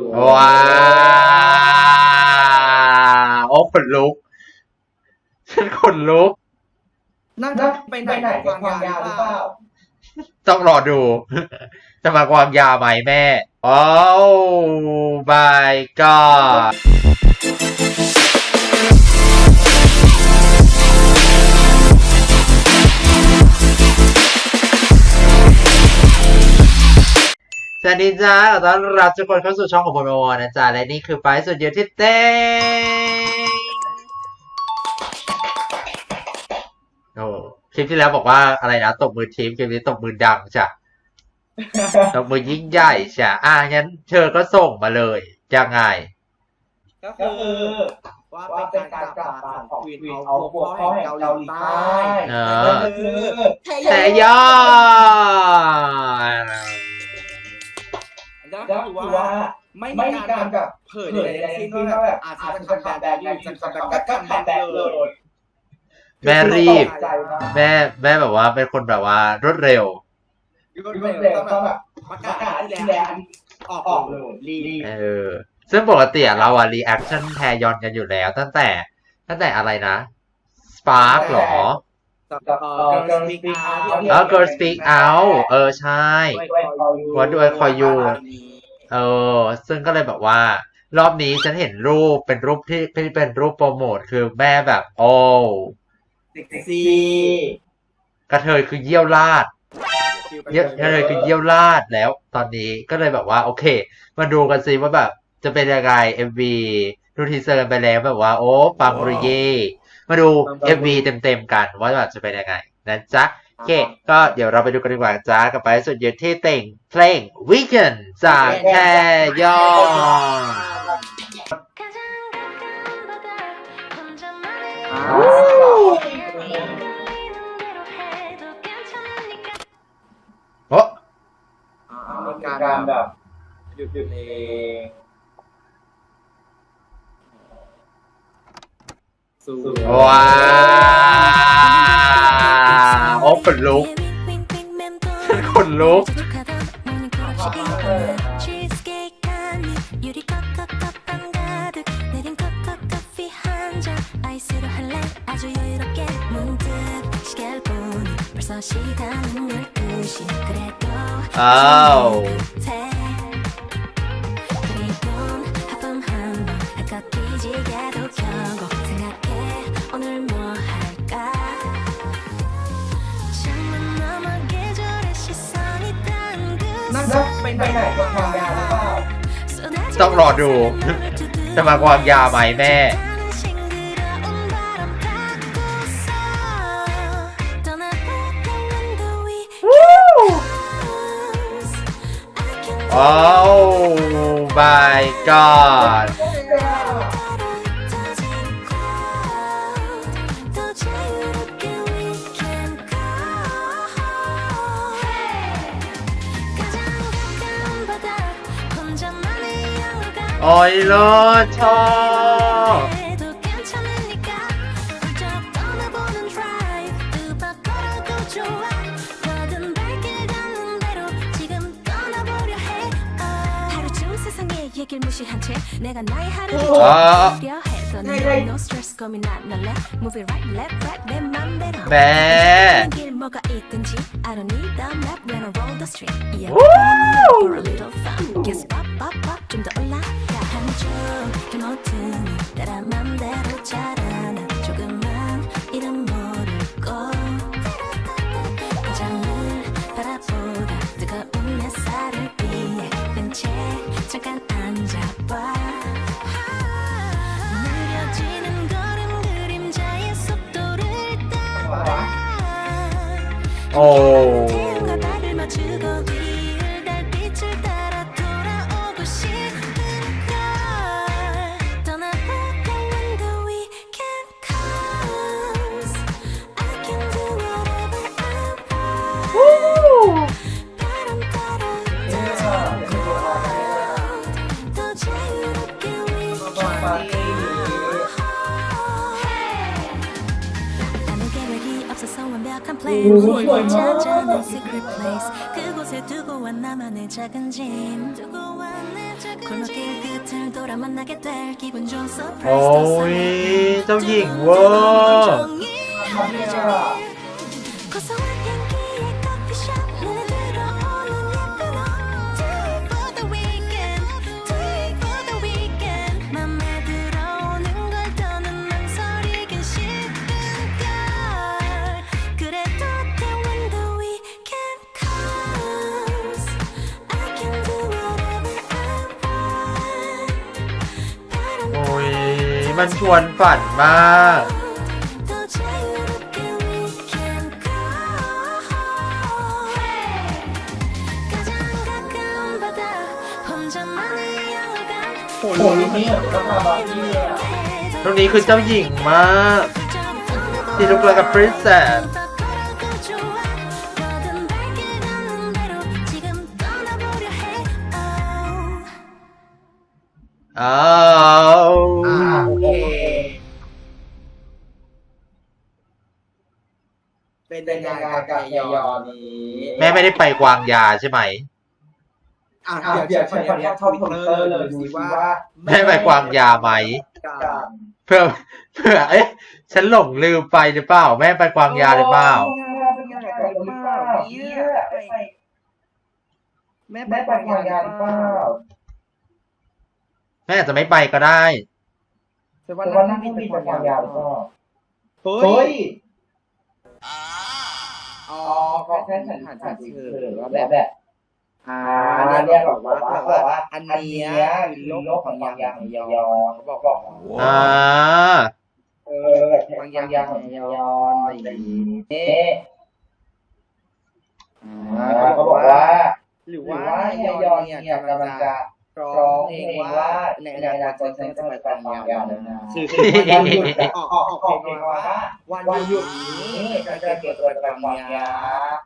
ว้าวโอ้ขนลุก ฉันขนลุก นั่งนั่งไปไปไหนไหนกักับบความาววความยายหหรืรืออเปเปล่าล่าต้องรอดู จะมาความยาวไหมแม่ โอ้ my god สวัสดีจ้าขอต้อนรับทุกคนเข้าสู่ช่องของบอลวนะจ๊ะและนี่คือไปสุดเยอะที่เต้งโอ้คลิปที่แล้วบอกว่าอะไรนะตบมือทีมคลิปนี้ตบมือดังจ้ะตบมือยิ่งใหญ่จ้ะอะงั้นเธอก็ส่งมาเลยยังไง ก็ก็คืคือ อว่าว่าเป็เป็นนกาการรกกลัลับบมามาขขอองงควีนควีนเอาเอาพพววกกพ่พ่ออแห่แห่งงเกาเกาหหลีลีใต้ใต้เออ ก็คือแทยอน ก็ก็คือคือว่าว่า ไม่ไม่มีมีกาการรแบแบบบเผเผยยใดใดๆๆที่ที่ก็ก็แบแบบบอาอาจจจะจะคัคัมมแบ็แบ็กกอยู่อยู่จะจะคัคัมมแบ็แบ็กกก็ก็คัคัมมแบ็แบ็กกเลเลยยแม่รีบ ใจมากแม่แม่แบบว่าเป็นคนแบบว่ารวดเร็วรวดรวดเร็เร็ววก็ก็แบแบบบประประกากาศศที่ที่แล้แล้ววออกออกเลเลยยรีบเออ ซึ่งปกติอะเราอะรีแอคชั่นแทยอนกันอยู่แล้ว ตั้งแต่ตั้งแต่อะไรนะ Spark หรอกับกับเอ่เอ่ออ Girl Girl Speak Speak Out Out ที่แล้ว Girl Speak Out เออใช่ว่าด้วยคอยอยู่ เออ ซึ่งก็เลยแบบว่า รอบนี้ฉันเห็นรูปเป็นรูปที่ที่เป็นรูปโปรโมทคือแม่แบบโอ้เซ็กซีซี่กระเทยคือเยี่ยวลาดเยี่ยวกระเทยคือเยี่ยวลาดแล้ว ตอนนี้ก็เลยแบบว่า โอเค มาดูกันซิว่าแบบ จะเป็นยังไง MV ดูทีเซอร์กันไปแล้วแบบว่า โอ้ปังบุริเย่มาดู MV เต็มๆกันว่าแบบจะเป็นยังไงนะจ๊ะ โอเค ก็เดี๋ยวเราไปดูกันดีกว่าจ้ากับไปสุดเยอดที่เต่งเพลง Weekend จากแค่ยอนโอ้มันการแบบหยุดหยุดเองว้า คนลุกคนลุกอ้าว นั่ง그นั่งไปไหนกับความยาวหรือเปล่าต้องรอดู จะมาความยาวไหมแม่ โอ้ my god 어도 좋아 뭐든 발길 닿는 대로 지금 떠나보려 해 oh. 하루중 세상의 얘기를 무시한 채 내가 나의 하루를 아. 즐겨 해도 너 no stress 고민 안 할래 Move it right left right 내 맘대로 แม่길 뭐가 있든지 I don't need a map when I roll the street Yeah Woo! for a little fun Guess pop pop pop 좀더 길 모든 따라 맘대로 자라나 조금만 이름 모르고 화장을 바라보다 뜨거운 햇살을 피해 뺀채 잠깐 앉아봐. 느려지는 걸음 그림자의 속도를 따라. โ더 완벽한 플레이어는 그곳을 두고 왔나만의 작은 짐, 더길 끝을 돌아 만나게 될 기분 좋았던 토이, 덕이 정기 와 มันชวนฝันมากโหนี่นี่เลยตรงนี้คือเจ้าหญิงมากที่ลุกเลยกับพรินเซสอ่า เป็นยังางกับยอนี้แม่ไม่ได้ไปกวางยาใช่ไหม อ่าอะเดี๋เดี๋ยววฉัฉันนขขอออญาญททวิตเตอร์เลยดูสิว่าแม่ไปกวางยาไหมเพื่อเพื่อเอ๊ะฉันหลงลืมไปหรือเปล่า แม่ไปกวางยาหรือเปล่าแม่ไปได้วางยาหรือเปล่าแม่อาจจะไม่ไปก็ได้ แต่วันนั้นไม่มีคกวางยาหรือเปล่าเฮ้ย แค่ฉันผ่านเชิงว่าแบบ อ่าเนี่ยบอกว่าแบกว่า อันนี้เป็นโลกของยางยางยอเขาบอกบอกอ่าเออแบางยางยางของยอนอะไรนี้อ่าเขาบอกว่า หรือว่ายองเนี่ยกำลังจะร้องเองว่าในอนาคตฉันจะไปกองยางแล้วนะคือวันหยุดออกออกออกเพลงว่าวันหยุดนี้ฉัจะเก็บตัวไปกองยาง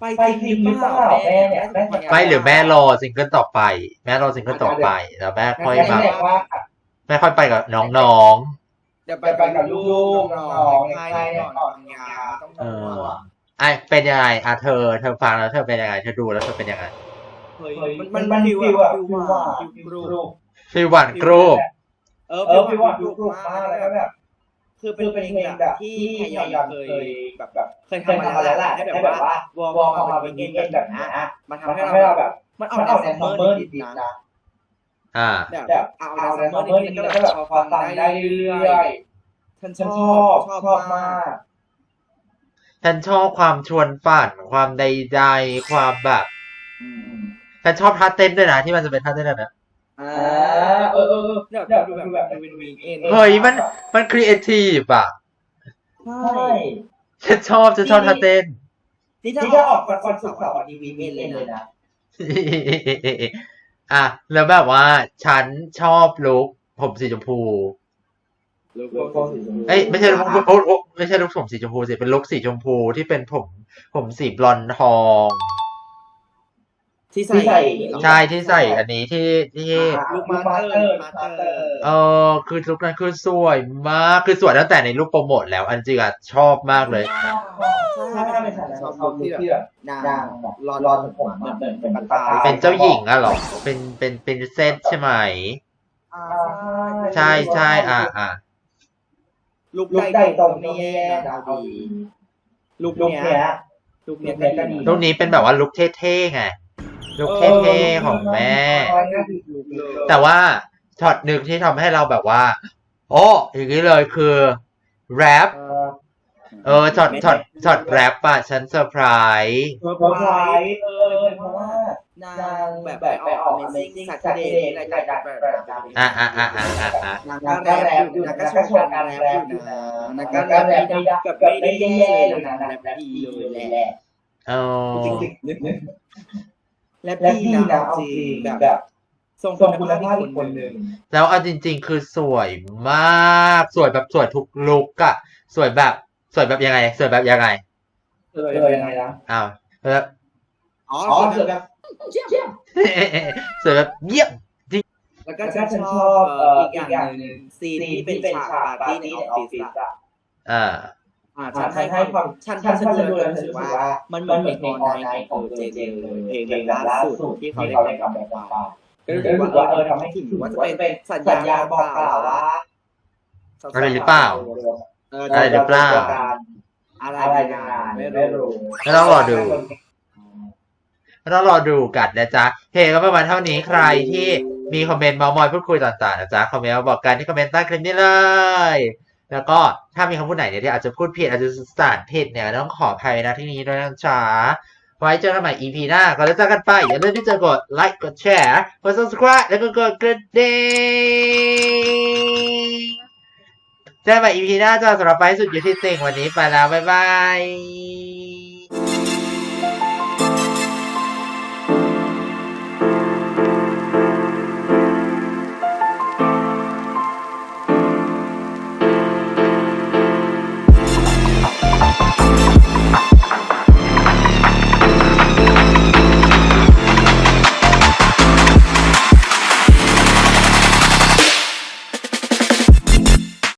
ไปจริงหรือเปล่าแม่แม่ไปหรือแม่รอซิงเกิลต่อไป แม่รอซิงเกิลต่อไปแล้วแม่ค่อยแบบแม่ค่อยไปกับน้องเดี๋ยวไปกับลูกน้องใครก่อนทงานต้งเออไอเป็นยังไงอะเธอเธอฟังแล้วเธอเป็นยังไงเธอดูแล้วเธอเป็นยังไงเฮ้ยมันมันมันฟิวอะฟิวอะฟิวกรูฟิวหวานกรูปเออเออฟิวพี่ว่าอะลูกลูกมากแล้วแบบ คือเป็นเพลงแบบที่ไทยยอนเคยแบบแบบเคยทำมาแล้วแหละให้แบบว่าวอลออกมาเป็นเพลงแบบนี้มันทำให้เราแบบมันเอาแนวซัมเมอร์ดีๆนะแบบเอาแนวซัมเมอร์ดีๆแล้วก็แบบฟังได้เรื่อยๆฉันชอบชอบมากฉันชอบความชวนฝันความใดๆความแบบฉันชอบท่าเต้นด้วยนะที่มันจะเป็นท่าเต้นแนี้ เออเออเอออดูแบบเป็วินวินเฮ้ยมันมันครีเอทีฟอะใช่ฉันชอบฉันชอบทาเต้นที่จะออกคอนเสิร์ตสาร์นี้วินวินเลยนะอะแล้วแบบว่าฉันชอบลุกผมสีชมพูเอ้ยไม่ใช่ลุกไม่ใช่ลุกผมสีชมพูสิเป็นลุกสีชมพูที่เป็นผมผมสีบลอนด์ทอง ที่ใส่ ใช่ที่ใส่อันนี้ที่ที่ ลูกมาสเตอร์มเอร์อคือลุคนั้นคือสวยมาก คือสวยตั้งแต่ในรูปโปรโมทแล้ว อันจริงอะชอบมากเลย ถ้าถ้าเป็นสายนั้นชอบที่แบบนางรอนรอนผมหมือนเป็นตาเป็นเจ้าหญิงอะหรอ เป็นเป็นเป็นเซตใช่ไหม ใช่ใช่อ่าอ่าลูกลูกได้ตรงนี้ดาดีลุกเนี้ยลูกเนี้ยก็ลูกนี้เป็นแบบว่าลุคเท่ๆไง ลูกเทพของแม่ แต่ว่าช็อตหนึ่งที่ทำให้เราแบบว่า โอ้อย่างนี้เลยคือแรปเออช็อตช็อตช็อตแรปอะฉันเซอร์ไพรส์เซอร์ไพรส์เออเพราะว่านางแบบแบบไปออก Amazing Saturday ในใจแบบอะอะอะอะอะนางก็แรปอยู่นางก็ชอบการแรปยู่นะนางก็แรปแบบไม่ได้แย่เลยนะแรปดีเลยแหละเออจริงๆ และพี่ดาวจีจีแบบบบทรงคุณณภาพอีกคนหนึ่งแล้วเอาจริง ๆ คือสวยมาก สวยแบบสวยทุกลุกอะสวยแบบสวยแบบยังไง สวยแบบยังไงสวยยังไงนะอ้าวแล้วอ๋ออ๋อแบบสวยแบบเยี่ยมแล้วก็ฉันชอบเอ่ออีกอย่างหนึ่งซีนที่เป็นฉากปาร์ตี้ในออฟฟิศอ่า นให้ให้ความฉันฉันฉันฉันดูดูแลแล้วรู้รู้สึสึกกว่า ว่า มันเหมัมือนนเหมืเพอนลงเพลองอออนนไลไลน์น์ขขอองงเจเจเจเจนนล่าล่าสุสุดดที่ที่เขาเขาได้ได้กลักบลับมามาฟัฟังงก็ก็รู้รู้สึสึกกว่าว่าเอเอออทำทำให้ให้ถึถึงงว่าว่าจะจะเป็เป็นนสัสัญญญาญาบบออกกกกล่าล่าววว่าว่าอะไรหรือเปล่าอะไรอะไรในในงางานนไม่ไม่รู้ รู้ก็ต้องรอดูก็ต้องรอดูกันนะจ๊ะเพลงก็ประมาณเท่านี้ใครที่มีคอมเมนต์เมามอยพูดคุยต่างๆนะจ๊ะคอมเมนต์มาบอกกันที่คอมเมนต์ใต้คลิปนี้เลย แล้วก็ถ้ามีคำพูดไหนเนี่ยที่อาจจะพูดผิดอาจจะสื่อสารผิดเนี่ยต้องขออภัยนะที่นี้ด้วยนะจ๊ะไว้เจอกันใหม่ EP หน้าก่อนจะจากกันไป อย่าลืมที่จะกดไลค์กดแชร์กด subscribe แล้วก็กดกระดิ่งเจอกันใหม่ EP หน้าจ้าสำหรับไปสุดอยู่ที่ติ่งวันนี้ไปแล้ว บ๊ายบาย